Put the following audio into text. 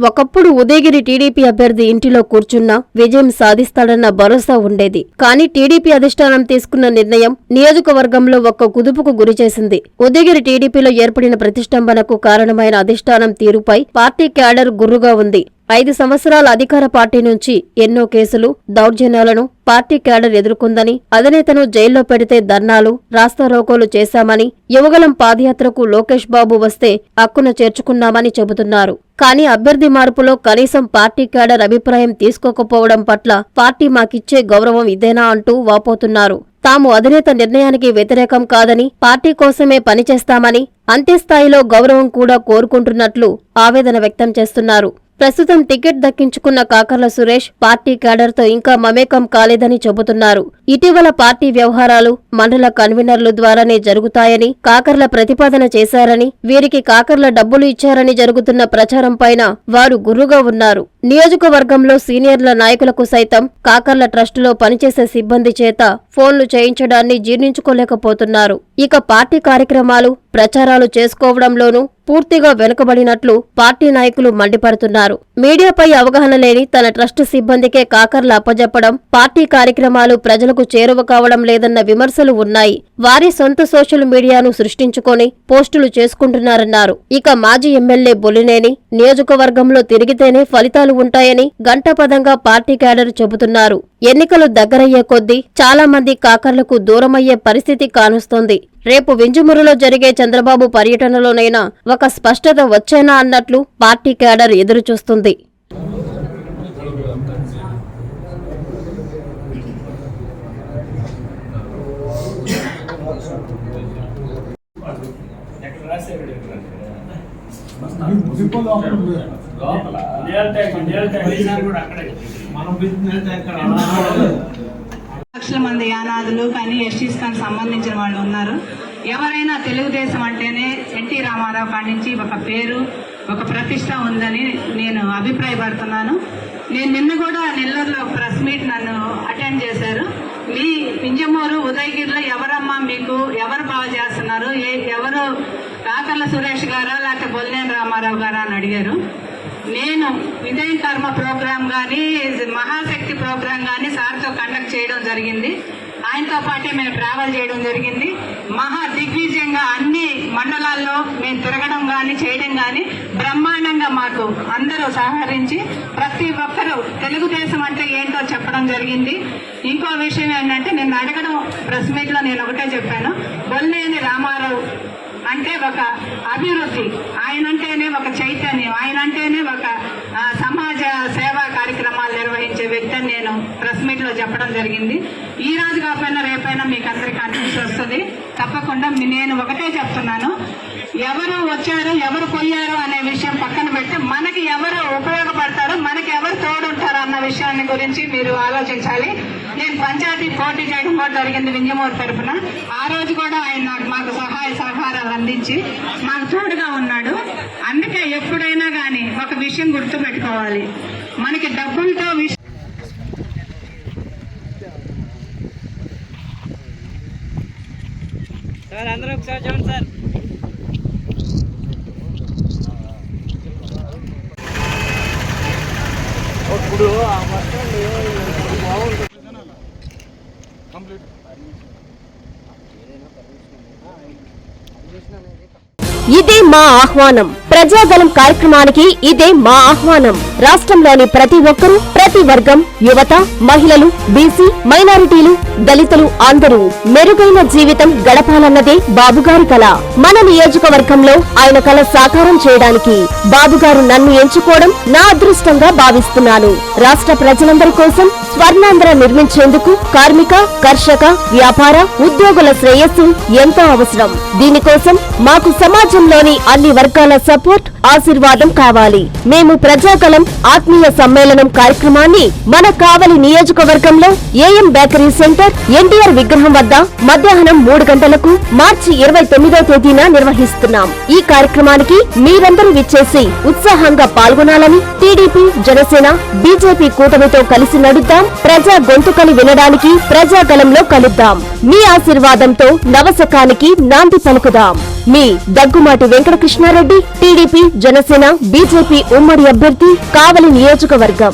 ఒకప్పుడు ఉదయగిరి టీడీపీ అభ్యర్థి ఇంటిలో కూర్చున్నా విజయం సాధిస్తాడన్న భరోసా ఉండేది. కానీ టీడీపీ అధిష్టానం తీసుకున్న నిర్ణయం నియోజకవర్గంలో ఒక్క కుదుపుకు గురిచేసింది ఉదయగిరి టీడీపీలో ఏర్పడిన ప్రతిష్టంభనకు కారణమైన అధిష్టానం తీరుపై పార్టీ క్యాడర్ గుర్రుగా ఉంది. ఐదు సంవత్సరాల అధికార పార్టీ నుంచి ఎన్నో కేసులు దౌర్జన్యాలను పార్టీ క్యాడర్ ఎదుర్కొందని అధినేతను జైల్లో పెడితే ధర్నాలు రాస్తారోకోలు చేశామని యువగలం పాదయాత్రకు లోకేష్ బాబు వస్తే హక్కును చేర్చుకున్నామని చెబుతున్నారు. కానీ అభ్యర్థి మార్పులో కనీసం పార్టీ క్యాడర్ అభిప్రాయం తీసుకోకపోవడం పట్ల పార్టీ మాకిచ్చే గౌరవం ఇదేనా అంటూ వాపోతున్నారు. తాము అధినేత నిర్ణయానికి వ్యతిరేకం కాదని పార్టీ కోసమే పనిచేస్తామని అంత్యస్థాయిలో గౌరవం కూడా కోరుకుంటున్నట్లు ఆవేదన వ్యక్తం చేస్తున్నారు. ప్రస్తుతం టికెట్ దక్కించుకున్న కాకర్ల సురేష్ పార్టీ క్యాడర్తో ఇంకా మమేకం కాలేదని చెబుతున్నారు. ఇటీవల పార్టీ వ్యవహారాలు మండల కన్వీనర్లు ద్వారానే జరుగుతాయని కాకర్ల ప్రతిపాదన చేశారని వీరికి కాకర్ల డబ్బులు ఇచ్చారని జరుగుతున్న ప్రచారం పైన వారు గుర్రుగా ఉన్నారు. నియోజకవర్గంలో సీనియర్ల నాయకులకు సైతం కాకర్ల ట్రస్టులో పనిచేసే సిబ్బంది చేత ఫోన్లు చేయించడాన్ని జీర్ణించుకోలేకపోతున్నారు. ఇక పార్టీ కార్యక్రమాలు ప్రచారాలు చేసుకోవడంలోనూ పూర్తిగా వెనుకబడినట్లు పార్టీ నాయకులు మండిపడుతున్నారు. మీడియాపై అవగాహన లేని తన ట్రస్ట్ సిబ్బందికే కాకర్లు అప్పజెప్పడం పార్టీ కార్యక్రమాలు ప్రజలకు చేరువ కావడం లేదన్న విమర్శలు ఉన్నాయి. వారి సొంత సోషల్ మీడియాను సృష్టించుకొని పోస్టులు చేసుకుంటున్నారన్నారు. ఇక మాజీ ఎమ్మెల్యే బొలినేని నియోజకవర్గంలో తిరిగితేనే ఫలితాలు ఉంటాయని గంటపదంగా పార్టీ క్యాడర్ చెబుతున్నారు. ఎన్నికలు దగ్గరయ్యే కొద్దీ చాలా మంది కాకర్లకు దూరమయ్యే పరిస్థితి కానుస్తోంది. రేపు వింజమూరులో జరిగే చంద్రబాబు పర్యటనలోనైనా ఒక స్పష్టత వచ్చేనా అన్నట్లు పార్టీ క్యాడర్ ఎదురుచూస్తుంది. మనం బిజినెస్ ఎక్కడ? లక్షల మంది యానాదులు కానీ ఎస్టీస్ కానీ సంబంధించిన వాళ్ళు ఉన్నారు. ఎవరైనా తెలుగుదేశం అంటేనే ఎన్టీ రామారావు కాడి నుంచి ఒక పేరు ఒక ప్రతిష్ట ఉందని నేను అభిప్రాయపడుతున్నాను. నేను నిన్న కూడా నెల్లూరులో ప్రెస్ మీట్ నన్ను అటెండ్ చేశారు. మీ పింజమూరు ఉదయగిరిలో ఎవరమ్మా మీకు ఎవరు బాగా చేస్తున్నారు? ఏ ఎవరు కాకర్ల సురేష్ గారా లేకపోతే బొల్లేని రామారావు గారా అని అడిగారు. నేను విజయ కర్మ ప్రోగ్రాం కానీ మహాశ చేయడం జరిగింది. ఆయనతో పాటే మేము ట్రావెల్ చేయడం జరిగింది. మహా దిగ్విజయంగా అన్ని మండలాల్లో మేము తిరగడం కానీ చేయడం కానీ బ్రహ్మాండంగా మాకు అందరూ సహకరించి ప్రతి ఒక్కరూ తెలుగుదేశం అంటే ఏంటో చెప్పడం జరిగింది. ఇంకో విషయం ఏంటంటే నేను అడగడం ప్రెస్ మీట్లో నేను ఒకటే చెప్పాను. బొల్లేని రామారావు అంటే ఒక అభివృద్ధి. ఆయన అంటేనే ఒక చైతన్యం ఆయన అంటేనే ఒక ఆ, సమాజ సేవా కార్యక్రమాలు నిర్వహించే వ్యక్తి అని నేను ప్రెస్ మీట్లో చెప్పడం జరిగింది. ఈ రోజు కాకపోయినా రేపైనా మీకు అందరికీ అనిపించి వస్తుంది. తప్పకుండా నేను ఒకటే చెప్తున్నాను. ఎవరు వచ్చారు ఎవరు పోయారు అనే విషయం పక్కన పెట్టి మనకి ఎవరు ఉపయోగపడతారో మనకి ఎవరు తోడుంటారు అన్న విషయాన్ని గురించి మీరు ఆలోచించాలి. నేను పంచాయతీ పోటీ చేయడం కూడా జరిగింది వింజమూరు తరఫున ఆ రోజు కూడా ఆయన నాకు మాకు సహాయ సహకారాలు అందించి మాకు తోడుగా ఉన్నాడు. అందుకే ఎప్పుడైనా కానీ ఒక విషయం గుర్తు పెట్టుకోవాలి మనకి డబ్బులతో విషయం సార్ అందరూ ఒకసారి చూడండి సార్. ఇప్పుడు ఆ వర్షం బాగుంటుంది. ఇదే మా ఆహ్వానం. ప్రజాబలం కార్యక్రమానికి ఇదే మా ఆహ్వానం. రాష్ట్రంలోని ప్రతి ఒక్కరూ ప్రతి వర్గం యువత మహిళలు బీసీ మైనారిటీలు దళితులు అందరూ మెరుగైన జీవితం గడపాలన్నదే బాబుగారి కళ మన నియోజకవర్గంలో ఆయన కళ సాకారం చేయడానికి బాబుగారు నన్ను ఎంచుకోవడం నా అదృష్టంగా భావిస్తున్నాను. రాష్ట్ర ప్రజలందరి కోసం స్వర్ణాంధ్ర నిర్మించేందుకు కార్మిక కర్షక వ్యాపార ఉద్యోగుల శ్రేయస్సు ఎంతో అవసరం. దీనికోసం మాకు సమాజంలోని అన్ని వర్గాల సపోర్ట్ ఆశీర్వాదం కావాలి. మేము ప్రజాకలం ఆత్మీయ సమ్మేళనం కార్యక్రమాన్ని మన కావలి నియోజకవర్గంలో ఏఎం బేకరీ సెంటర్ ఎన్టీఆర్ విగ్రహం వద్ద మధ్యాహ్నం మూడు గంటలకు మార్చి ఇరవై తొమ్మిదో తేదీన నిర్వహిస్తున్నాం. ఈ కార్యక్రమానికి మీరందరూ విచ్చేసి ఉత్సాహంగా పాల్గొనాలని టీడీపీ జనసేన బీజేపీ కూటమితో కలిసి నడుద్దాం. ప్రజా గొంతుకని వినడానికి ప్రజాకలంలో కలుద్దాం. మీ ఆశీర్వాదంతో నవశకానికి నాంది పలుకుదాం. మీ Daggumati Venkatakrishna Reddy T TDP Janasena BJP ఉమ్మడి అభ్యర్థి కావలి నియోజకవర్గం.